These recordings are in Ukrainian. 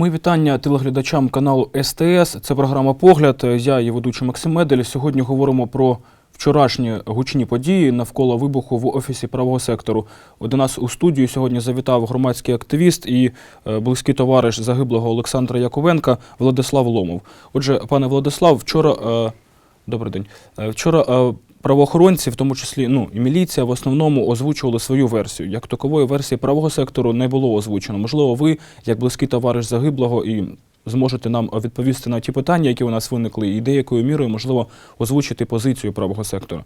Мої вітання телеглядачам каналу СТС. Це програма Погляд. Я її ведучий Максим Медель. Сьогодні говоримо про вчорашні гучні події навколо вибуху в офісі правого сектору. До нас у студію сьогодні завітав громадський активіст і е, близький товариш загиблого Олександра Яковенка Владислав Ломов. Отже, пане Владислав, вчора е, добрий день. Е, Вчора правоохоронці, в тому числі ну і міліція, в основному озвучували свою версію. Як такової версії правого сектору не було озвучено. Можливо, ви, як близький товариш загиблого, і зможете нам відповісти на ті питання, які у нас виникли, і деякою мірою можливо озвучити позицію правого сектору.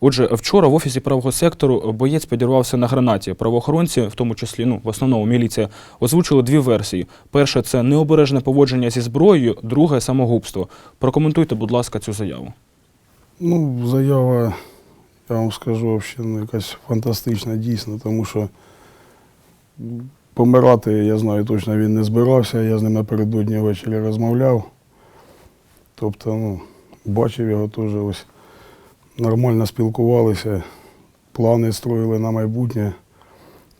Отже, вчора в офісі правого сектору боєць підірвався на гранаті. Правоохоронці, в тому числі, ну в основному міліція, озвучили дві версії: перша це необережне поводження зі зброєю, друге самогубство. Прокоментуйте, будь ласка, цю заяву. Ну, заява, я вам скажу, взагалі ну, якась фантастична, дійсно, тому що помирати, я знаю, точно він не збирався. Я з ним напередодні ввечері розмовляв. Тобто, ну, бачив його теж ось нормально спілкувалися, плани строїли на майбутнє.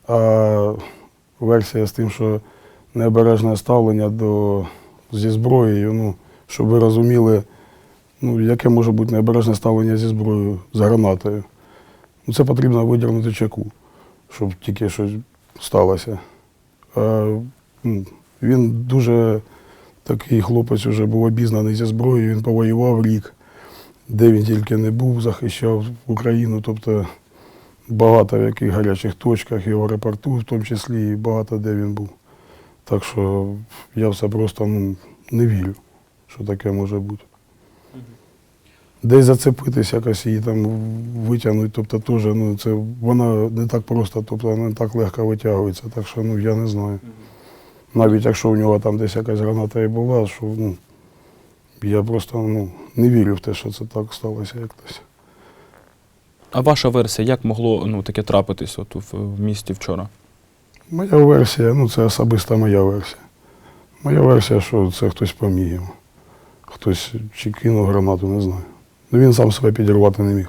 А версія з тим, що необережне ставлення до, зі зброєю, ну, щоб ви розуміли, Ну, яке може бути необережне ставлення зі зброєю, з гранатою? Ну, це потрібно видірнути чеку, щоб тільки щось сталося. А, ну, він дуже такий хлопець вже був обізнаний зі зброєю, він повоював рік, де він тільки не був, захищав Україну, тобто багато в яких гарячих точках, і в аеропорту, в тому числі, і багато де він був. Так що я все просто ну, не вірю, що таке може бути десь зацепитись, якось її там витягнути, тобто теж, ну, це вона не так просто, тобто не так легко витягується. Так що ну, я не знаю. Навіть якщо у нього там десь якась граната і була, що ну, я просто ну, не вірю в те, що це так сталося якось. А ваша версія, як могло ну, таке трапитись от в, в місті вчора? Моя версія, ну це особиста моя версія. Моя версія, що це хтось поміг. Хтось чи кинув гранату, не знаю. Ну він сам себе підірвати не міг.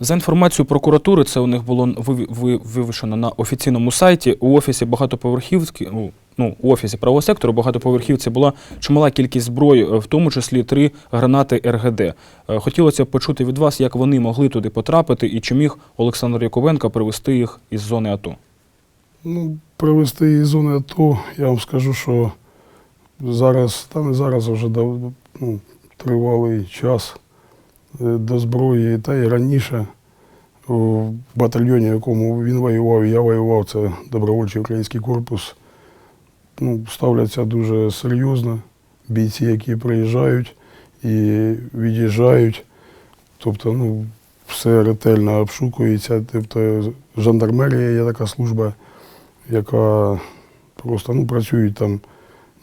За інформацією прокуратури, це у них було ви- ви- вивішено на офіційному сайті. У офісі багатоповерхівки, ну, ну, у офісі правого сектору багатоповерхівці була чимала кількість зброї, е, в тому числі три гранати РГД. Е, Хотілося б почути від вас, як вони могли туди потрапити і чи міг Олександр Яковенко привезти їх із зони АТО. Ну, привезти із зони АТО, я вам скажу, що зараз, та не зараз, вже ну, тривалий час е, до зброї, та й раніше в батальйоні, в якому він воював, я воював, це добровольчий український корпус. Ну, ставляться дуже серйозно. Бійці, які приїжджають і від'їжджають. Тобто, ну, все ретельно обшукується. Тобто, жандармерія є така служба, яка просто ну, працюють там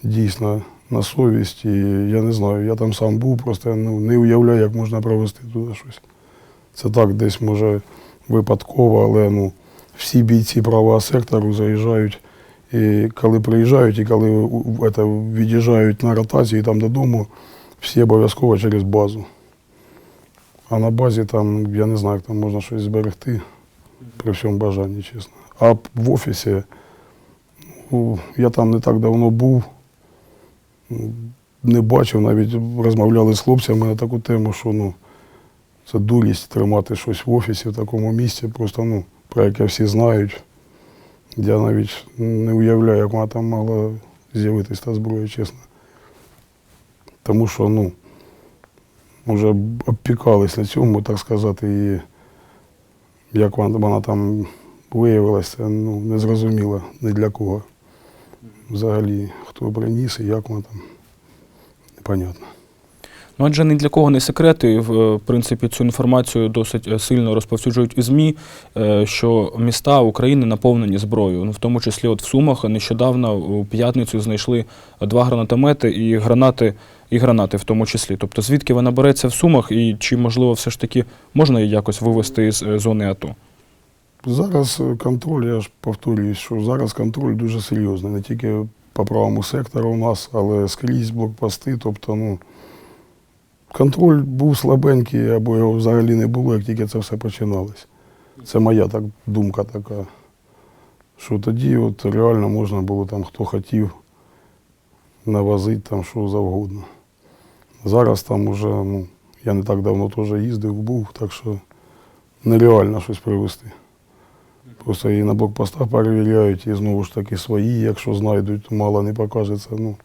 дійсно на совість. І я не знаю, я там сам був, просто ну, не уявляю, як можна провести туди щось. Це так десь може випадково, але ну, всі бійці правого сектору заїжджають. І коли приїжджають, і коли это, від'їжджають на ротацію там додому, всі обов'язково через базу. А на базі там, я не знаю, як там можна щось зберегти при всьому бажанні, чесно. А в офісі, ну, я там не так давно був, не бачив, навіть розмовляли з хлопцями на таку тему, що ну, це дурість тримати щось в офісі в такому місці, просто ну, про яке всі знають. Я навіть не уявляю, як вона там могла з'явитись та зброя, чесно. Тому що, ну, вже обпікались на цьому, так сказати, і як вона, там виявилася, ну, незрозуміло ні для кого. Взагалі, хто приніс і як вона там, непонятно. Ну, адже ні для кого не секрет, і в е, принципі цю інформацію досить е, сильно розповсюджують у ЗМІ, е, що міста України наповнені зброєю. Ну, в тому числі от в Сумах нещодавно у п'ятницю знайшли два гранатомети і гранати, і гранати в тому числі. Тобто звідки вона береться в Сумах і чи можливо все ж таки можна її якось вивести з зони АТО? Зараз контроль, я ж повторюю, що зараз контроль дуже серйозний, не тільки по правому сектору у нас, але скрізь блокпости. Тобто, ну, контроль був слабенький, або його взагалі не було, як тільки це все починалось. Це моя так, думка така. Що тоді от реально можна було там, хто хотів, навозити там що завгодно. Зараз там уже, ну, я не так давно теж їздив, був, так що нереально щось привезти. Просто і на блокпостах перевіряють, і знову ж таки свої, якщо знайдуть, то мало не покажеться. Ну.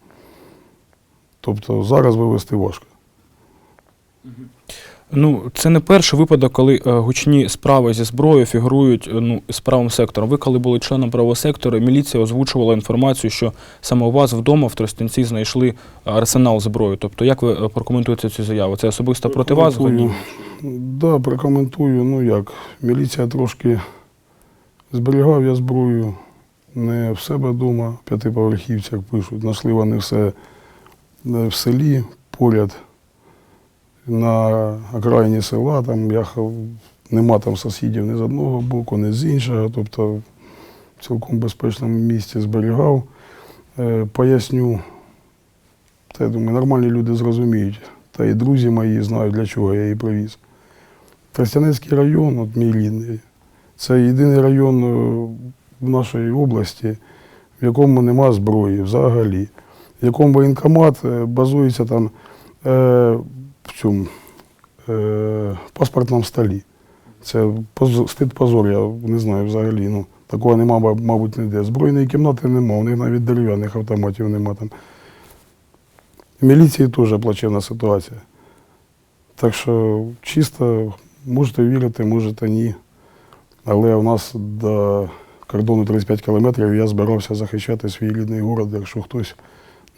Тобто зараз вивезти важко. Ну, це не перший випадок, коли е, гучні справи зі зброєю фігурують е, ну, з правим сектором. Ви, коли були членом правого сектору, міліція озвучувала інформацію, що саме у вас вдома в Тростянці знайшли арсенал зброї. Тобто, як ви е, прокоментуєте цю заяву? Це особисто проти вас? Гоні? Да, прокоментую. Ну як, міліція трошки зберігав я зброю не в себе вдома, в п'ятиповерхівцях пишуть. Знайшли вони все е, в селі поряд, на окраїні села, там я хав- нема там сусідів ні з одного боку, ні з іншого. Тобто в цілком безпечному місці зберігав. Е, Поясню, та я думаю, нормальні люди зрозуміють. Та і друзі мої знають, для чого я її привіз. Тростянецький район, от мій рідний, це єдиний район е, в нашій області, в якому нема зброї взагалі, в якому воєнкомат е, базується там е, в цьому е, паспортному столі. Це стид позор, я не знаю взагалі. Ну, такого нема, мабуть, ніде. Збройної кімнати нема, у них навіть дерев'яних автоматів нема там. Міліції теж плачевна ситуація. Так що чисто можете вірити, можете ні. Але у нас до кордону 35 кілометрів я збирався захищати свій рідний город, якщо хтось,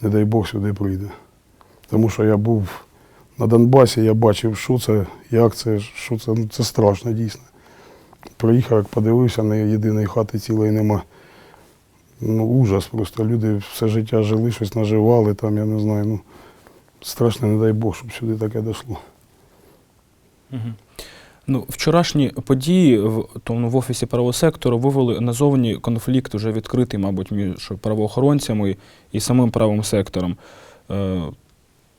не дай Бог, сюди прийде. Тому що я був на Донбасі, я бачив, що це, як це, що це, ну це страшно дійсно. Приїхав, як подивився, на єдиної хати цілої нема. Ну, ужас просто. Люди все життя жили, щось наживали, там, я не знаю. Ну, страшно, не дай Бог, щоб сюди таке дійшло. Мгм. Ну, вчорашні події в, тому, в офісі правого сектору вивели назовні конфлікт вже відкритий, мабуть, між правоохоронцями і самим правим сектором. Е,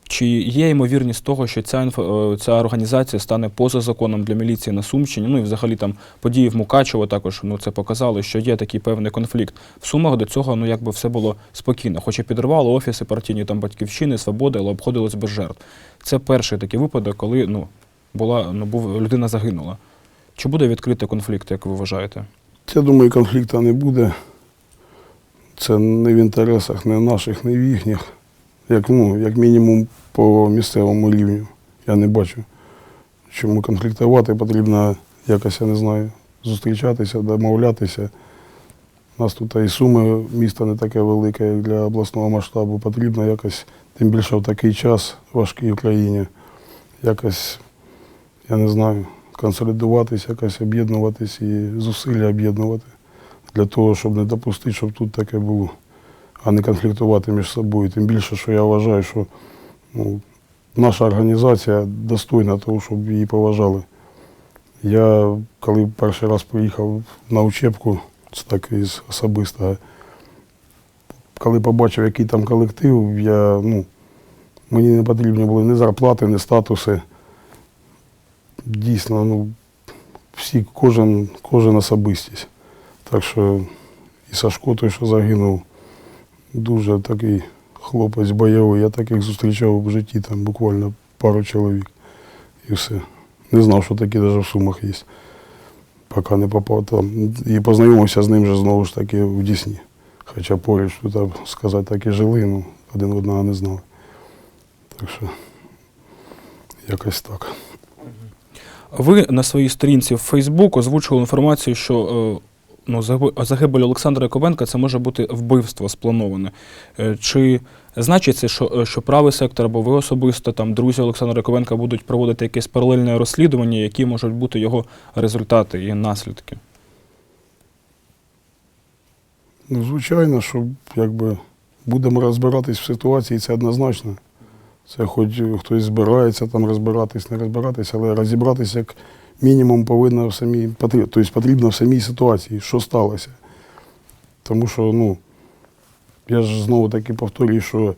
Чи є ймовірність того, що ця, е, ця організація стане поза законом для міліції на Сумщині? Ну і взагалі там події в Мукачево також ну, це показали, що є такий певний конфлікт. В Сумах до цього ну, якби все було спокійно, хоч і підривало офіси партійні там батьківщини, свободи, але обходилось без жертв. Це перший такий випадок, коли ну, була, ну, був, людина загинула. Чи буде відкритий конфлікт, як ви вважаєте? Я думаю, конфлікту не буде. Це не в інтересах не наших, не в їхніх. Як, ну, як мінімум по місцевому рівню. Я не бачу, чому конфліктувати. Потрібно якось, я не знаю, зустрічатися, домовлятися. У нас тут і суми місто не таке велике, як для обласного масштабу. Потрібно якось, тим більше в такий час важкий в країні, якось, я не знаю, консолідуватись, якось об'єднуватись і зусилля об'єднувати для того, щоб не допустити, щоб тут таке було, а не конфліктувати між собою. Тим більше, що я вважаю, що ну, наша організація достойна того, щоб її поважали. Я коли перший раз приїхав на учебку, це так із особистого, коли побачив, який там колектив, я, ну, мені не потрібні були ні зарплати, ні статуси. Дійсно, ну, всі, кожен, кожен особистість. Так що і Сашко, той, що загинув, дуже такий хлопець бойовий. Я таких зустрічав в житті, там буквально пару чоловік і все. Не знав, що такі навіть в Сумах є. Поки не попав там. І познайомився з ним же знову ж таки в Дісні. Хоча поруч тут, сказати, так і жили, ну, один одного не знали. Так що якось так. Ви на своїй сторінці в Фейсбук озвучили інформацію, що е, ну, загибель Олександра Яковенка це може бути вбивство сплановане. Е, Чи значить це, що, е, що правий сектор або ви особисто, там, друзі Олександра Яковенка будуть проводити якесь паралельне розслідування, які можуть бути його результати і наслідки? Ну, звичайно, що якби будемо розбиратись в ситуації, це однозначно. Це хоч хтось збирається там розбиратись, не розбиратись, але розібратися як мінімум повинно в самій тобто потрібно в самій ситуації, що сталося. Тому що, ну, я ж знову таки повторюю, що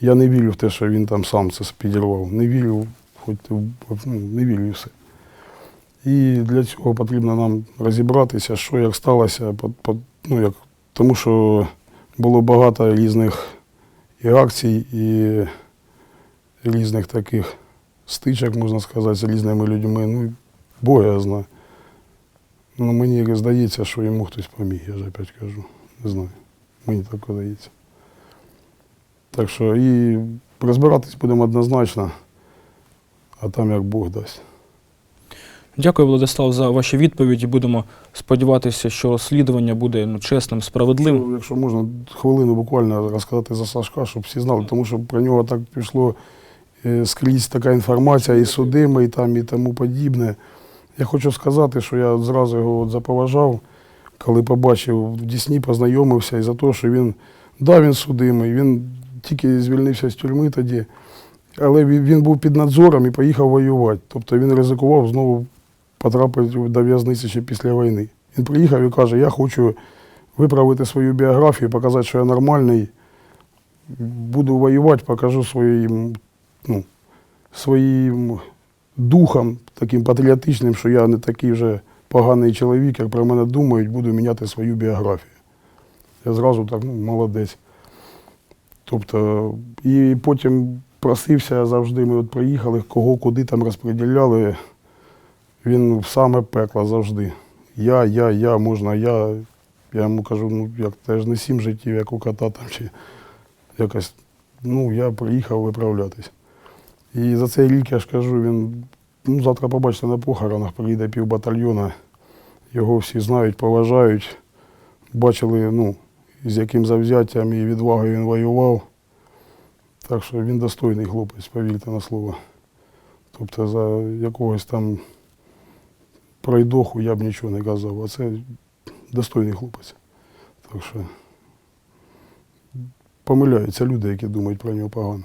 я не вірю в те, що він там сам це підірвав. Не вірю, хоч ну, не вірю все. І для цього потрібно нам розібратися, що як сталося, по- по- ну, як тому що було багато різних і акцій, і різних таких стичок, можна сказати, з різними людьми. Ну, Бог я знаю. Ну, мені здається, що йому хтось поміг, я ж опять кажу. Не знаю. Мені так здається. Так що і розбиратись будемо однозначно, а там як Бог дасть. Дякую, Владислав, за ваші відповіді. Будемо сподіватися, що розслідування буде ну, чесним, справедливим. Якщо можна хвилину буквально розказати за Сашка, щоб всі знали, тому що про нього так пішло скрізь така інформація, і судими, і там, і тому подібне. Я хочу сказати, що я зразу його от заповажав, коли побачив в Дісні, познайомився і за те, що він, да, він судимий, він тільки звільнився з тюрми тоді, але він був під надзором і поїхав воювати. Тобто він ризикував знову потрапити до в'язниці ще після війни. Він приїхав і каже, я хочу виправити свою біографію, показати, що я нормальний, буду воювати, покажу своїм, ну, своїм духом таким патріотичним, що я не такий вже поганий чоловік, як про мене думають, буду міняти свою біографію. Я зразу так, ну, молодець. Тобто, і потім просився завжди, ми от приїхали, кого куди там розподіляли. Він в саме пекло завжди. Я, я, я, можна, я. Я йому кажу, ну як теж не сім життів, як у кота там чи якось. Ну, я приїхав виправлятись. І за цей рік я ж кажу, він ну, завтра побачите на похоронах, приїде півбатальйона. Його всі знають, поважають. Бачили, ну, з яким завзяттям і відвагою він воював. Так що він достойний хлопець, повірте на слово. Тобто за якогось там пройдоху я б нічого не казав, а це достойний хлопець. Так що помиляються люди, які думають про нього погано.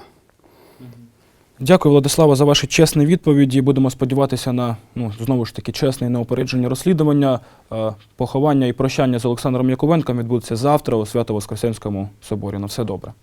Дякую, Владислава, за ваші чесні відповіді. Будемо сподіватися на ну знову ж таки чесне і неупередження розслідування. Е, Поховання і прощання з Олександром Яковенком відбудеться завтра у Свято-Воскресенському соборі. На все добре.